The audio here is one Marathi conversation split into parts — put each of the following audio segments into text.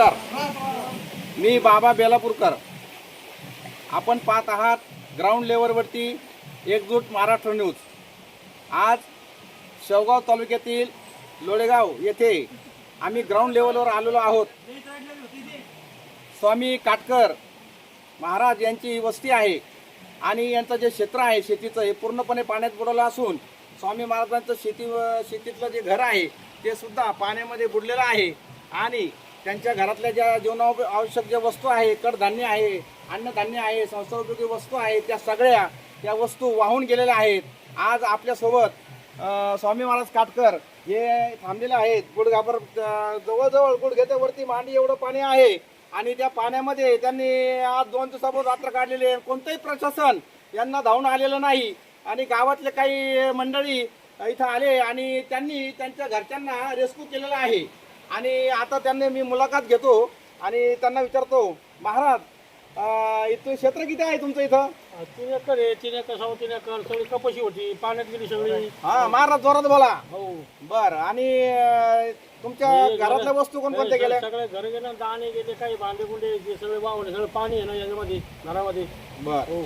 नमस्कार मी बाबा बेलापूरकर. आपण पाहत आहात ग्राउंड लेवलवरती एकजूट महाराष्ट्र न्यूज आज शेवगाव तालुक्यातील लोळेगाव येथे आम्ही ग्राउंड लेवलवर आलेलो आहोत. स्वामी काटकर महाराज यांची ही वस्ती आहे आणि यांचं जे क्षेत्र आहे शेतीचं हे पूर्णपणे पाण्यात बुडवलं असून स्वामी महाराजांचं शेती शेतीतलं जे घर आहे ते सुद्धा पाण्यामध्ये बुडलेलं आहे. आणि त्यांच्या घरातल्या ज्या जीवना आवश्यक ज्या वस्तू आहे कडधान्य आहे अन्नधान्य आहे संस्थापयोगी वस्तू आहेत त्या सगळ्या त्या वस्तू वाहून गेलेल्या आहेत. आज आपल्यासोबत स्वामी महाराज काटकर हे थांबलेले आहेत. गुडघापर जवळजवळ गुडघेत्यावरती मांडी एवढं पाणी आहे आणि त्या पाण्यामध्ये त्यांनी आज दोन दिवसापूर्वी रात्र काढलेली आहे. कोणतंही प्रशासन यांना धावून आलेलं नाही. आणि गावातले काही मंडळी इथं आले आणि त्यांनी त्यांच्या घरच्यांना रेस्क्यू केलेलं आहे. आणि आता त्यांनी मी मुलाखत घेतो आणि त्यांना विचारतो महाराज अं, इथं क्षेत्र किती आहे तुमचं इथं? तीन एकर आहे तीन एकर सव्वा तीन एकर सगळी कपाशी होती पाण्यात गेली सगळी. हा महाराज जोरात बोला. हो. बर आणि अं, तुमच्या घरातल्या घरं- वस्तू कोणकोणत्या गेल्या? सगळे घर गेले दाणे गेले काही भांडे गुंडे सगळे वाहून सगळं पाणी आहे ना याच्यामध्ये घरामध्ये. बर. हो.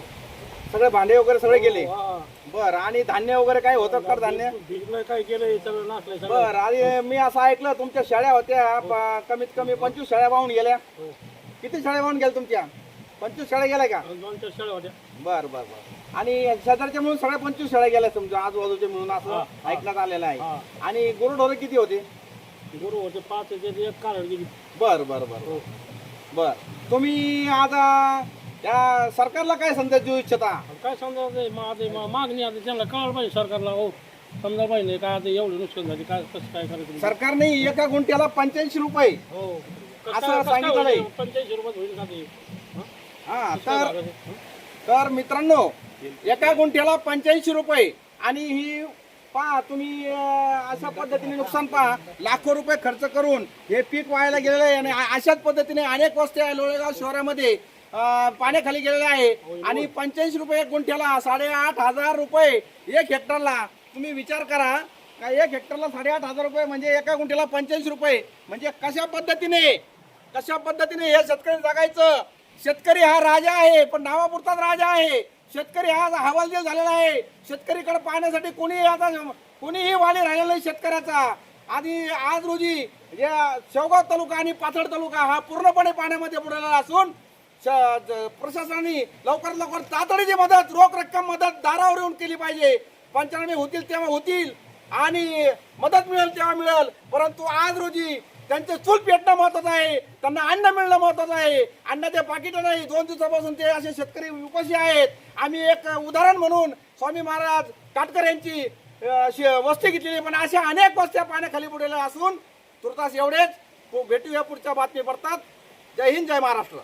सगळे भांडे वगैरे सगळे गेले. हा. बर आणि धान्य वगैरे काय होतं कडधान्य भिजलं काय केलं सगळं नाचलंय सगळं. बर आणि मी असं ऐकलं तुमच्या शाळा होत्या प- कमीत कमी पंचवीस शाळा वाहून गेल्या. हो. किती शाळा वाहून गेल्या तुमच्या? पंचवीस शाळा गेल्या का? आणि दोन चार शाळा होत्या. बर बर बर. आणि शेजारच्या मिळून सगळ्या पंचवीस शाळा गेल्या तुमच्या आजूबाजूचे मिळून हा, असं हा. ऐकण्यात आलेलं आहे. हा. आणि गुरुढोरं किती होते? गुरु होते पाच एक कार गेली बर बर बर. हो. बर. तुम्ही आता त्या सरकारला काय संदेश देऊ इच्छिता? काय समजा मग आता मा- मागणी आता त्यांना कळलं पाहिजे सरकारला हो. समजा पाहिजे काय आता एवढं नुकसान झाले काय कसं काय करायचं सरकारने एका गुंठ्याला पंच्याऐंशी रुपये. हो. असं सांगितलंय. पंच्याऐंशी रुपयात होईल का ते? हं? तर ते? तर मित्रांनो एका गुंठ्याला पंच्याऐंशी रुपये आणि ही पहा तुम्ही अं, अशा पद्धतीने नुकसान पहा. लाखो रुपये खर्च करून हे पीक व्हायला गेलेलं आहे आणि अ- अशाच पद्धतीने अनेक वस्त्या आहे लोळेगाव शहरामध्ये. पाण्याखाली गेलेल्या आहे. आणि पंच्याऐंशी रुपये एक गुंठ्याला साडेआठ हजार रुपये एक हेक्टरला. तुम्ही विचार करा का एक हेक्टरला साडेआठ हजार रुपये म्हणजे एका गुंठ्याला पंच्याऐंशी रुपये? म्हणजे कशा पद्धतीने? कशा पद्धतीने हे शेतकरी जगायचं? शेतकरी हा राजा आहे पण नावापुरताच राजा आहे. शेतकरी हा हवालदिल झालेला आहे. शेतकरीकडे पाहण्यासाठी कोणी आता कोणीही वाली राहिलेला नाही शेतकऱ्याचा. आणि आज रोजी या शेवगाव तालुका आणि पाथड तालुका हा पूर्णपणे पाण्यामध्ये बुडलेला असून प्रशासनाने लवकरात लवकर तातडीची मदत रोख रक्कम मदत दारावर येऊन केली पाहिजे. पंचनामे होतील तेव्हा होतील आणि मदत मिळेल तेव्हा मिळेल. परंतु आज रोजी त्यांचे चूल पेटणं महत्वाचं आहे. त्यांना अन्न मिळणं महत्वाचं आहे. अन्नाचे पाकिट नाही. दोन दिवसापासून ते असे शेतकरी उपाशी आहेत. आम्ही एक उदाहरण म्हणून स्वामी महाराज काटकर यांची वस्ती घेतलेली पण अशा अनेक वस्त्या पाण्याखाली बुडलेल्या असून तुर्तास एवढेच. भेटूया पुढच्या बातमी पडतात जय हिंद जय महाराष्ट्र.